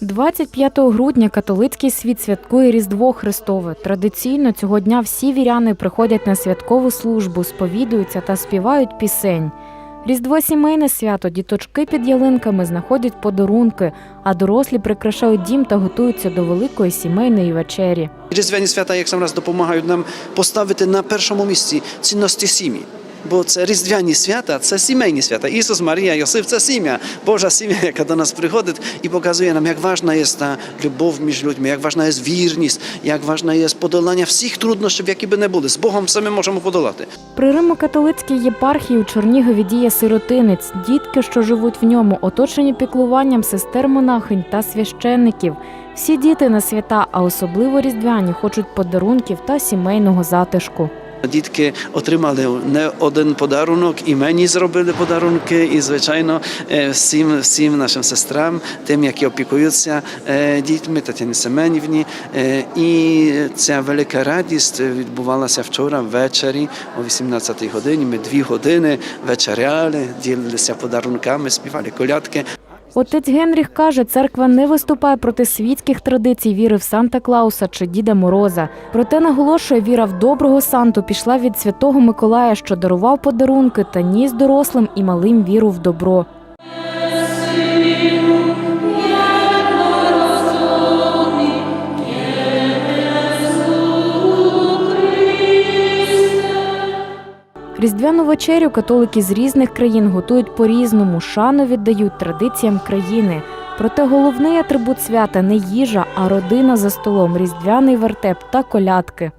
25 грудня католицький світ святкує Різдво Христове. Традиційно цього дня всі віряни приходять на святкову службу, сповідуються та співають пісень. Різдво сімейне свято, діточки під ялинками знаходять подарунки, а дорослі прикрашають дім та готуються до великої сімейної вечері. Різдвяні свята, як сам раз допомагають нам поставити на першому місці цінності сім'ї. Бо це різдвяні свята, це сімейні свята. Ісус, Марія, Йосиф це сім'я, Божа сім'я, яка до нас приходить і показує нам, як важна є та любов між людьми, як важна є вірність, як важна є подолання всіх труднощів, які би не були. З Богом самі можемо подолати. При Римо-католицькій єпархії у Чернігові діє сиротинець. Дітки, що живуть в ньому, оточені піклуванням сестер монахинь та священників. Всі діти на свята, а особливо різдвяні, хочуть подарунків та сімейного затишку. Дітки отримали не один подарунок, і мені зробили подарунки, і звичайно е, всім, всім нашим сестрам, тим, які опікуються е, дітьми, Тетяні Семенівні. Е, І ця велика радість відбувалася вчора ввечері о 18 годині. Ми дві години вечеряли, ділилися подарунками, співали колядки. Отець Генріх каже, церква не виступає проти світських традицій віри в Санта Клауса чи Діда Мороза. Проте наголошує, віра в доброго Санту пішла від святого Миколая, що дарував подарунки та ніс дорослим і малим віру в добро. Різдвяну вечерю католики з різних країн готують по-різному, шану віддають традиціям країни. Проте головний атрибут свята не їжа, а родина за столом, різдвяний вертеп та колядки.